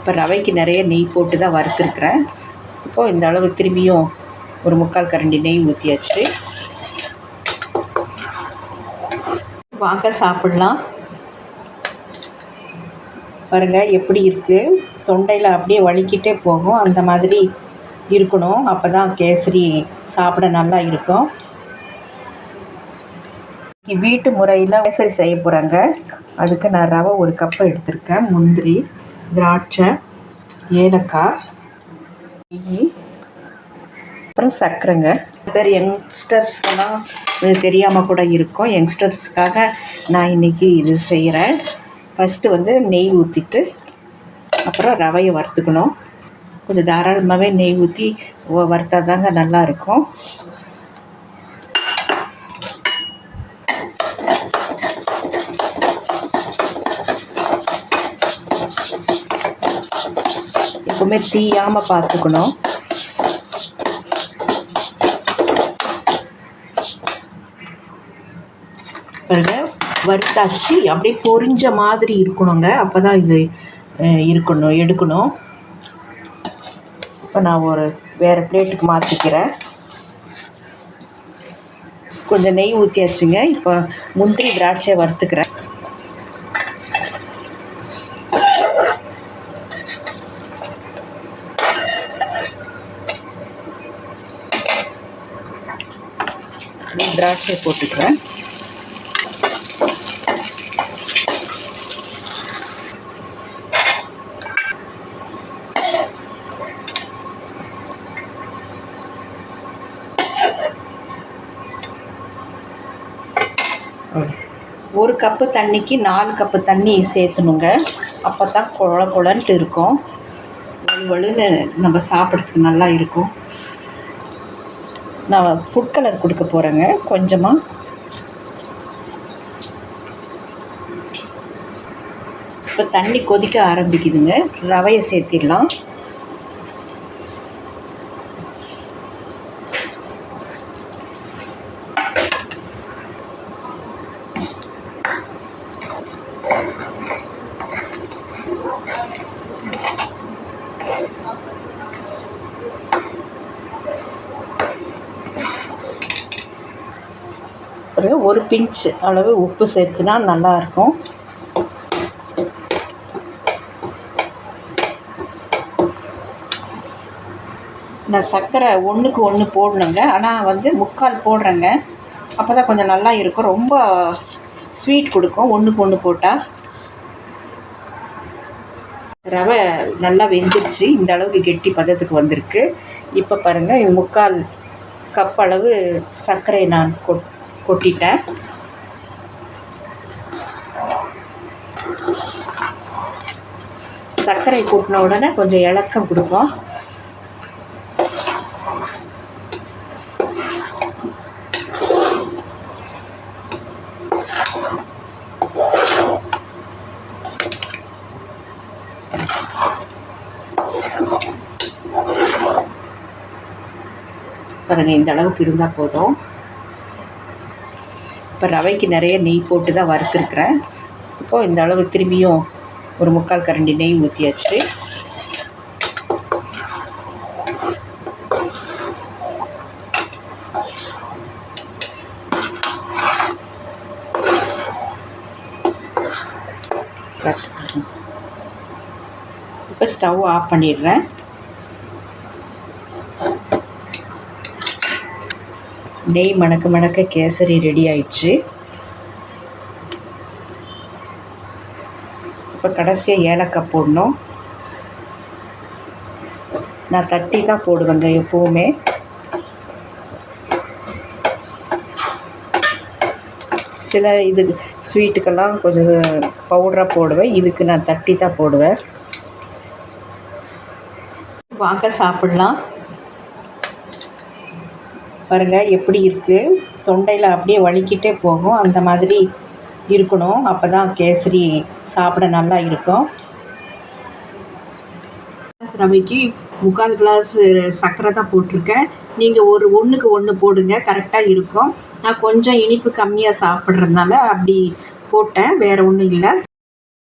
இப்போ ரவைக்கு நிறைய நெய் போட்டு தான் வறுத்துருக்குறேன். இப்போது இந்த அளவு திரும்பியும் ஒரு முக்கால் கரண்டி நெய் ஊற்றியாச்சு வாங்க சாப்பிட்லாம். பாருங்கள் எப்படி இருக்குது தொண்டையில் அப்படியே வலிக்கிட்டே போகும். அந்த மாதிரி இருக்கணும். அப்போ தான் கேசரி சாப்பிட நல்லா இருக்கும். வீட்டு முறையில் கேசரி செய்ய போகிறாங்க அதுக்கு நான் ரவை ஒரு கப்பு எடுத்திருக்கேன் முந்திரி. திராட்சை ஏலக்காய் நெய் அப்புறம் சர்க்கரைங்க. பேர் யங்ஸ்டர்ஸ்க்கெல்லாம் இது தெரியாமல் கூட இருக்கும். யங்ஸ்டர்ஸ்க்காக நான் இன்றைக்கி இது செய்கிறேன் ஃபஸ்ட்டு வந்து நெய் ஊற்றிட்டு அப்புறம் ரவையை வறுத்துக்கணும். கொஞ்சம் தாராளமாகவே நெய் ஊற்றி வறுத்தா தாங்க நல்லாயிருக்கும். எப்பவுமே தீயாமல் பார்த்துக்கணும் பாருங்க வறுத்தாச்சு. அப்படியே பொரிஞ்ச மாதிரி இருக்கணுங்க. அப்போ தான் இது இருக்கணும் எடுக்கணும். இப்போ நான் ஒரு வேறு பிளேட்டுக்கு மாற்றிக்கிறேன் கொஞ்சம் நெய் ஊற்றியாச்சுங்க இப்போ முந்திரி திராட்சை வறுத்துக்கிறேன். திராட்சை போட்டுக்கிறேன். ஒரு கப்பு தண்ணிக்கு நாலு கப்பு தண்ணி சேர்த்துணுங்க. அப்போ தான் குழ குழன்ட்டு இருக்கும். வலு வலுன்னு நம்ம சாப்பிட்றதுக்கு நல்லா இருக்கும். நான் ஃபுட் கலர் கொடுக்க போகிறேங்க கொஞ்சமாக இப்போ தண்ணி கொதிக்க ஆரம்பிக்குதுங்க. ரவையை சேர்த்திடலாம். ஒரு ஒரு பிஞ்ச் அளவு உப்பு சேர்த்துனா நல்லாயிருக்கும். நான் சர்க்கரை ஒன்றுக்கு ஒன்று போடணுங்க. ஆனால் வந்து முக்கால் போடுறேங்க. அப்போ தான் கொஞ்சம் நல்லா இருக்கும். ரொம்ப ஸ்வீட் கொடுக்கும். ஒன்றுக்கு ஒன்று போட்டால் ரவை நல்லா வெந்துருச்சு. இந்த அளவுக்கு கெட்டி பதத்துக்கு வந்திருக்கு. இப்போ பாருங்கள் இது முக்கால் கப் அளவு சர்க்கரையை நான் கொட் கொட்டிட்டேன். சர்க்கரை கூட்டின உடனே கொஞ்சம் இலக்கம் கொடுக்கும் பாருங்கள் இந்த அளவுக்கு இருந்தால் போதும். இப்போ ரவைக்கு நிறைய நெய் போட்டு தான் வறுத்துருக்குறேன். இப்போது இந்த அளவு திரும்பியும் ஒரு முக்கால் கரண்டி நெய் ஊற்றியாச்சு இப்போ ஸ்டவ் ஆஃப் பண்ணிடுறேன். நெய் மணக்க மணக்க கேசரி ரெடி ஆயிடுச்சு. இப்போ கடைசியாக ஏலக்காய் போடணும். நான் தட்டி தான் போடுவேங்க எப்போவுமே. சில இது ஸ்வீட்டுக்கெல்லாம் கொஞ்சம் பவுடராக போடுவேன். இதுக்கு நான் தட்டி தான் போடுவேன். வாங்க சாப்பிட்லாம். பாருங்கள் எப்படி இருக்குது தொண்டையில் அப்படியே வலிக்கிட்டே போகும். அந்த மாதிரி இருக்கணும். அப்போ தான் கேசரி சாப்பிட நல்லா இருக்கும். கிளாஸ் ரவைக்கு முக்கால் கிளாஸ் சர்க்கரை தான் போட்டிருக்கேன். நீங்கள் ஒரு ஒன்றுக்கு ஒன்று போடுங்க கரெக்டாக இருக்கும். நான் கொஞ்சம் இனிப்பு கம்மியாக சாப்பிட்றதுனால அப்படி போட்டேன். வேறு ஒன்றும் இல்லை.